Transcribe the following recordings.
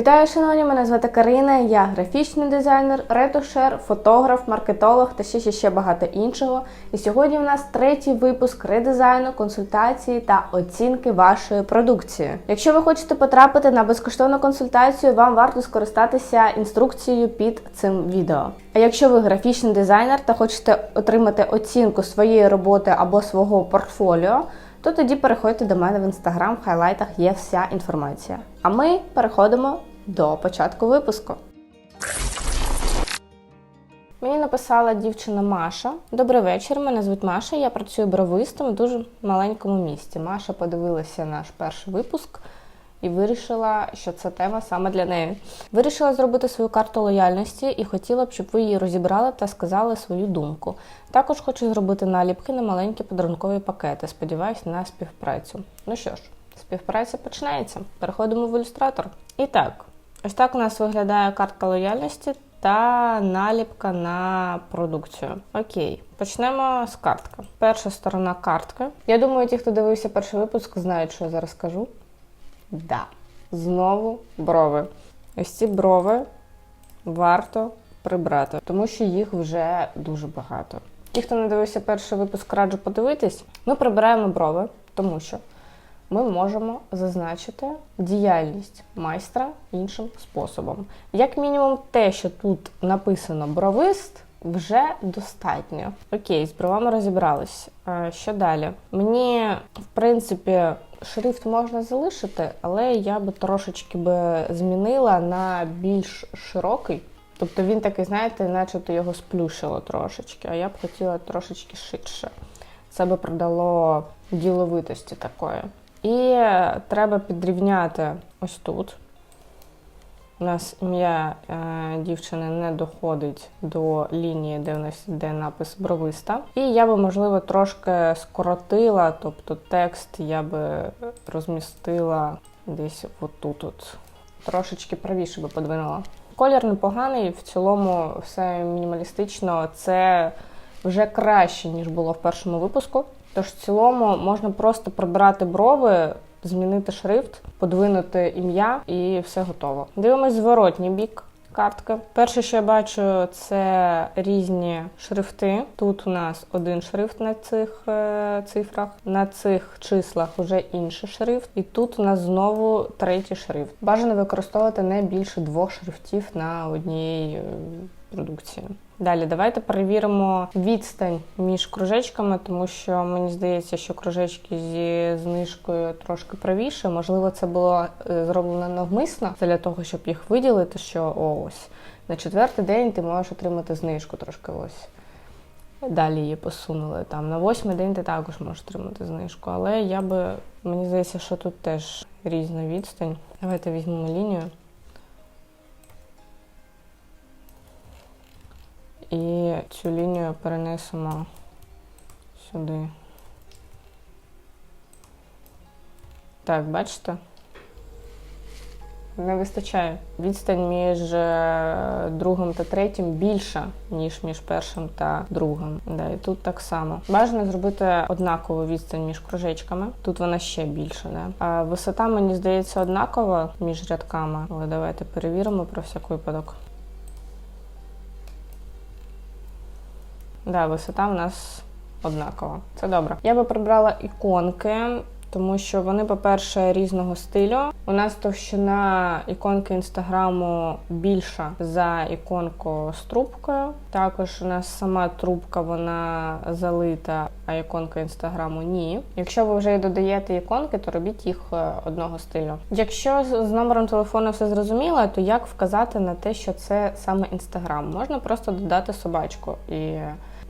Вітаю, шановні! Мене звати Карина. Я графічний дизайнер, ретушер, фотограф, маркетолог та ще ще ще багато іншого. І сьогодні у нас третій випуск редизайну, консультації та оцінки вашої продукції. Якщо ви хочете потрапити на безкоштовну консультацію, вам варто скористатися інструкцією під цим відео. А якщо ви графічний дизайнер та хочете отримати оцінку своєї роботи або свого портфоліо, то тоді переходьте до мене в інстаграм, в хайлайтах є вся інформація. А ми переходимо до початку випуску. Мені написала дівчина Маша. Добрий вечір. Мене звуть Маша. Я працюю бровистом у дуже маленькому місті. Маша подивилася наш перший випуск і вирішила, що це тема саме для неї. Вирішила зробити свою карту лояльності і хотіла б, щоб ви її розібрали та сказали свою думку. Також хочу зробити наліпки на маленькі подарункові пакети. Сподіваюсь на співпрацю. Ну що ж, співпраця починається. Переходимо в ілюстратор. І так, ось так у нас виглядає картка лояльності та наліпка на продукцію. Окей, почнемо з картки. Перша сторона картки. Я думаю, ті, хто дивився перший випуск, знають, що я зараз скажу. Да. Знову брови. Ось ці брови варто прибрати, тому що їх вже дуже багато. Ті, хто не дивився перший випуск, раджу подивитись. Ми прибираємо брови, тому що ми можемо зазначити діяльність майстра іншим способом. Як мінімум, те, що тут написано бровист, вже достатньо. Окей, з бровами розібрались. Що далі? Мені, в принципі, шрифт можна залишити, але я би трошечки би змінила на більш широкий. Тобто він такий, знаєте, начебто його сплющило трошечки, а я б хотіла трошечки ширше. Це би придало діловитості такої. І треба підрівняти ось тут. У нас ім'я е, дівчини не доходить до лінії, де у нас йде напис бровиста. І я би, можливо, трошки скоротила, тобто текст я би розмістила десь отут. -от. Трошечки правіше би подвинула. Колір непоганий, в цілому все мінімалістично. Це вже краще, ніж було в першому випуску. Тож в цілому можна просто прибрати брови, змінити шрифт, подвинути ім'я і все готово. Дивимось зворотній бік картки. Перше, що я бачу, це різні шрифти. Тут у нас один шрифт на цих е, цифрах, на цих числах вже інший шрифт, і тут у нас знову третій шрифт. Бажано використовувати не більше двох шрифтів на одній е, продукції. Далі давайте перевіримо відстань між кружечками, тому що мені здається, що кружечки зі знижкою трошки правіше. Можливо, це було е, зроблено навмисно для того, щоб їх виділити. Що ось на четвертий день ти можеш отримати знижку трошки ось. Далі її посунули. Там на восьмий день ти також можеш отримати знижку. Але я би мені здається, що тут теж різна відстань. Давайте візьмемо лінію. І цю лінію перенесемо сюди. Так, бачите? Не вистачає. Відстань між е, другим та третім більша, ніж між першим та другим. Да, і тут так само. Бажано зробити однакову відстань між кружечками. Тут вона ще більша. Да? А висота, мені здається, однакова між рядками. Але давайте перевіримо про всяк випадок. Да, висота в нас однакова. Це добре. Я би прибрала іконки, тому що вони, по-перше, різного стилю. У нас товщина іконки інстаграму більша за іконку з трубкою. Також у нас сама трубка вона залита, а іконка інстаграму ні. Якщо ви вже додаєте іконки, то робіть їх е, одного стилю. Якщо з номером телефону все зрозуміло, то як вказати на те, що це саме інстаграм? Можна просто додати собачку і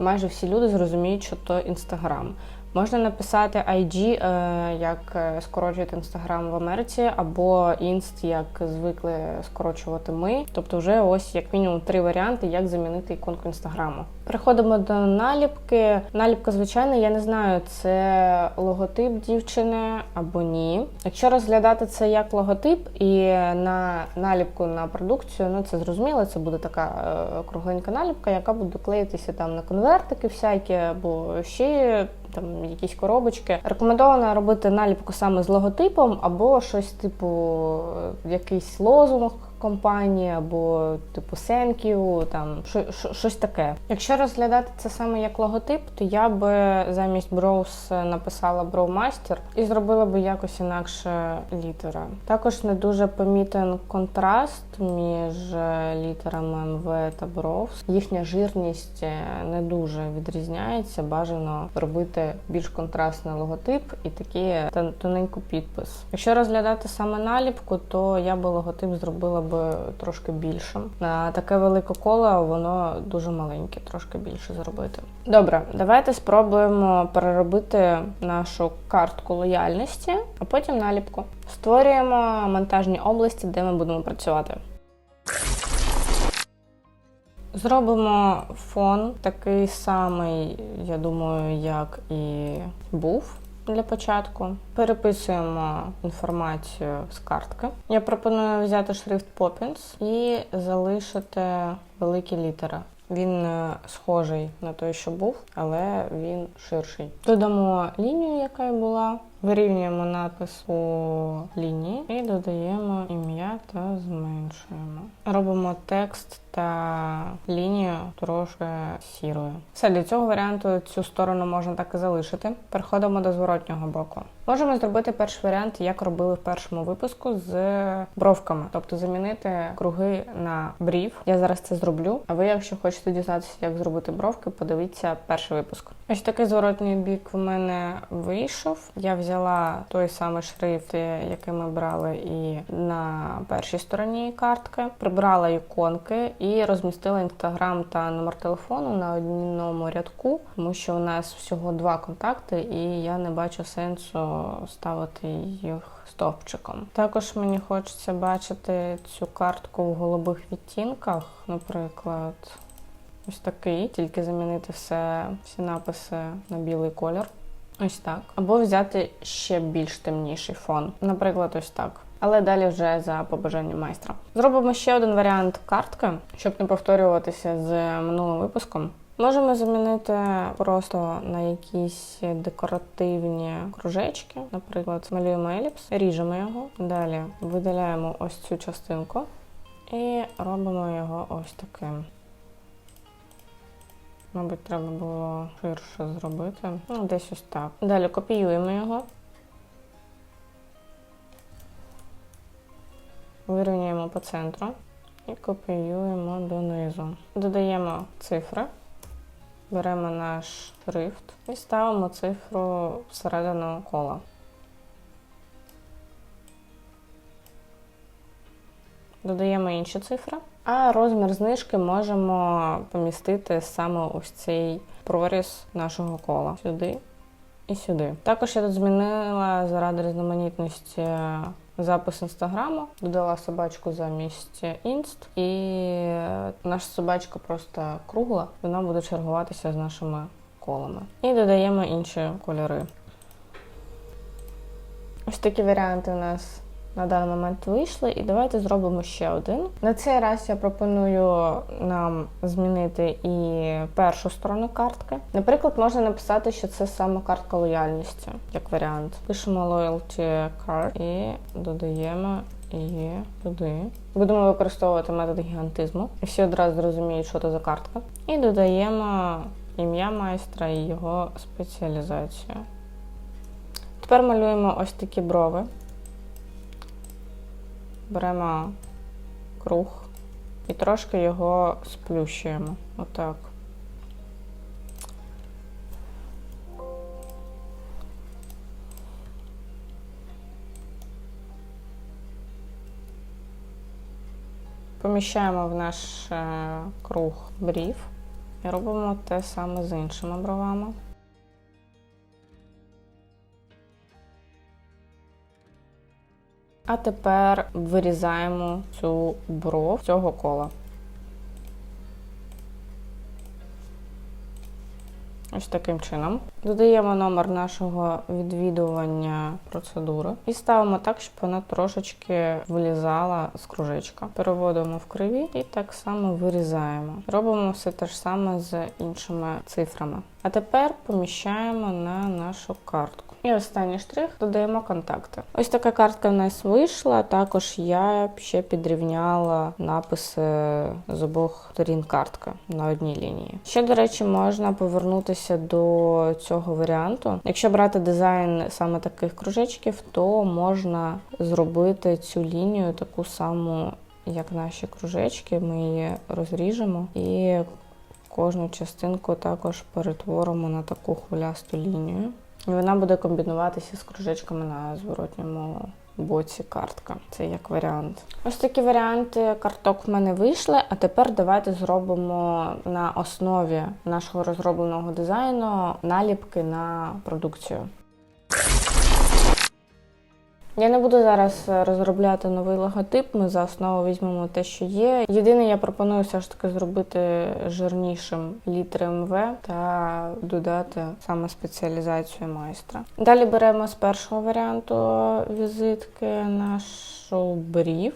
майже всі люди зрозуміють, що то інстаграм. Можна написати IG, е, як скорочують інстаграм в Америці, або інст, як звикли скорочувати ми. Тобто, вже ось як мінімум три варіанти, як замінити іконку інстаграму. Переходимо до наліпки. Наліпка, звичайно, я не знаю, це логотип дівчини або ні. Якщо розглядати це як логотип і на наліпку на продукцію, ну це зрозуміло, це буде така е, кругленька наліпка, яка буде клеїтися там на конвертики всякі, або ще там якісь коробочки. Рекомендовано робити наліпку саме з логотипом або щось типу е, якийсь лозунг компанії, або типу you, там що- що- щось таке. Якщо розглядати це саме як логотип, то я би замість Browse написала Browmaster і зробила би якось інакше літера. Також не дуже помітен контраст між е, літерами МВ та Browse. Їхня жирність е, не дуже відрізняється. Бажано робити більш контрастний логотип і такий тон- тоненький підпис. Якщо розглядати саме наліпку, то я би логотип зробила би трошки більшим. На таке велике коло воно дуже маленьке, трошки більше зробити. Добре, давайте спробуємо переробити нашу картку лояльності, а потім наліпку. Створюємо монтажні області, де ми будемо працювати. Зробимо фон такий самий, я думаю, як і був для початку. Переписуємо інформацію з картки. Я пропоную взяти шрифт Poppins і залишити великі літери. Він е, схожий на той, що був, але він ширший. Додамо лінію, яка була. Вирівнюємо напис по лінії і додаємо ім'я та зменшуємо. Робимо текст та лінію трошки сірою. Все для цього варіанту цю сторону можна так і залишити. Переходимо до зворотнього боку. Можемо зробити перший варіант, як робили в першому випуску з бровками, тобто замінити круги на брів. Я зараз це зроблю. А ви, якщо хочете дізнатися, як зробити бровки, подивіться перший випуск. Ось такий зворотній бік в мене вийшов. Я взяла той самий шрифт, який ми брали і на першій стороні картки, прибрала іконки і розмістила інстаграм та номер телефону на одному рядку, тому що у нас всього два контакти, і я не бачу сенсу ставити їх стовпчиком. Також мені хочеться бачити цю картку в голубих відтінках, наприклад. Ось такий, тільки замінити все, всі написи на білий колір. Ось так. Або взяти ще більш темніший фон. Наприклад, ось так. Але далі вже за побажанням майстра. Зробимо ще один варіант картки, щоб не повторюватися з минулим випуском. Можемо замінити просто на якісь декоративні кружечки. Наприклад, малюємо еліпс, ріжемо його. Далі видаляємо ось цю частинку і робимо його ось таким. Мабуть, треба було ширше зробити. Ну, десь ось так. Далі копіюємо його. Вирівнюємо по центру і копіюємо донизу. Додаємо цифри, беремо наш шрифт і ставимо цифру всередину кола. Додаємо інші цифри. А розмір знижки можемо помістити саме ось цей проріз нашого кола сюди і сюди. Також я тут змінила заради різноманітності запис інстаграму, додала собачку замість інст, і наша собачка просто кругла, вона буде чергуватися з нашими колами. І додаємо інші кольори. Ось такі варіанти у нас на даний момент вийшли, і давайте зробимо ще один. На цей раз я пропоную нам змінити і першу сторону картки. Наприклад, можна написати, що це саме картка лояльності, як варіант. Пишемо loyalty card і додаємо її туди. Будемо використовувати метод гігантизму. І всі одразу зрозуміють, що це за картка. І додаємо ім'я майстра і його спеціалізацію. Тепер малюємо ось такі брови. Беремо круг і трошки його сплющуємо. Отак. Поміщаємо в наш е, круг брів і робимо те саме з іншими бровами. А тепер вирізаємо цю бров цього кола. Ось таким чином. Додаємо номер нашого відвідування процедури і ставимо так, щоб вона трошечки вилізала з кружечка. Переводимо в криві і так само вирізаємо. Робимо все те ж саме з іншими цифрами. А тепер поміщаємо на нашу картку. І останній штрих додаємо контакти. Ось така картка в нас вийшла. Також я ще підрівняла написи з обох сторін картки на одній лінії. Ще, до речі, можна повернутися до цього варіанту. Якщо брати дизайн саме таких кружечків, то можна зробити цю лінію таку саму, як наші кружечки. Ми її розріжемо і кожну частинку також перетворимо на таку хвилясту лінію. І вона буде комбінуватися з кружечками на зворотньому боці картка. Це як варіант. Ось такі варіанти карток в мене вийшли. А тепер давайте зробимо на основі нашого розробленого дизайну наліпки на продукцію. Я не буду зараз розробляти новий логотип. Ми за основу візьмемо те, що є. Єдине, я пропоную все ж таки зробити жирнішим літери МВ та додати саме спеціалізацію майстра. Далі беремо з першого варіанту візитки нашу брів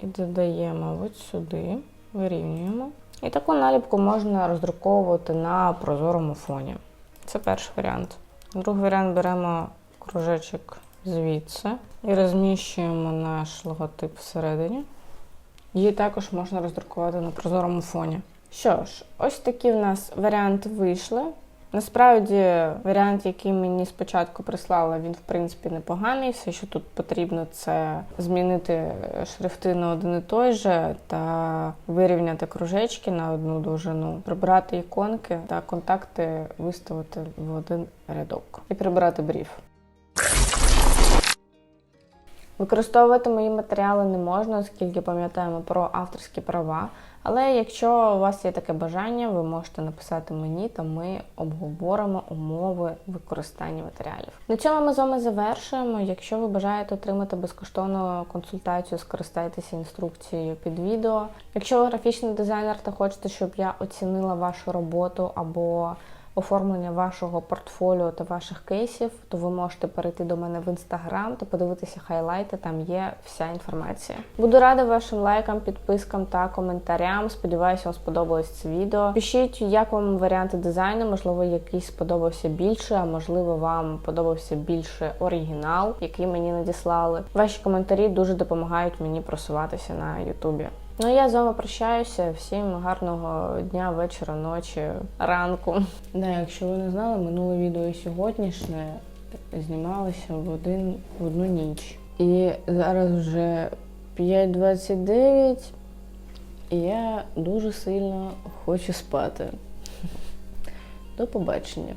і додаємо от сюди, вирівнюємо. І таку наліпку можна роздруковувати на прозорому фоні. Це перший варіант. Другий варіант беремо кружечок звідси і розміщуємо наш логотип всередині. Її також можна роздрукувати на прозорому фоні. Що ж, ось такі в нас варіанти вийшли. Насправді, варіант, який мені спочатку прислали, він в принципі непоганий. Все, що тут потрібно, це змінити шрифти на один і той же та вирівняти кружечки на одну довжину, прибрати іконки та контакти виставити в один рядок і прибрати брів. Використовувати мої матеріали не можна, оскільки пам'ятаємо про авторські права. Але якщо у вас є таке бажання, ви можете написати мені, та ми обговоримо умови використання матеріалів. На цьому ми з вами завершуємо. Якщо ви бажаєте отримати безкоштовну консультацію, скористайтеся інструкцією під відео. Якщо ви графічний дизайнер та хочете, щоб я оцінила вашу роботу або оформлення вашого портфоліо та ваших кейсів, то ви можете перейти до мене в інстаграм та подивитися хайлайти. Там є вся інформація. Буду рада вашим лайкам, підпискам та коментарям. Сподіваюся, вам сподобалось це відео. Пишіть, як вам варіанти дизайну, можливо, якийсь сподобався більше, а можливо, вам подобався більше оригінал, який мені надіслали. Ваші коментарі дуже допомагають мені просуватися на Ютубі. Ну я з вами прощаюся. Всім гарного дня, вечора, ночі, ранку. Да, якщо ви не знали, минуле відео і сьогоднішнє знімалося в один в одну ніч. І зараз вже 5.29, і я дуже сильно хочу спати. До побачення.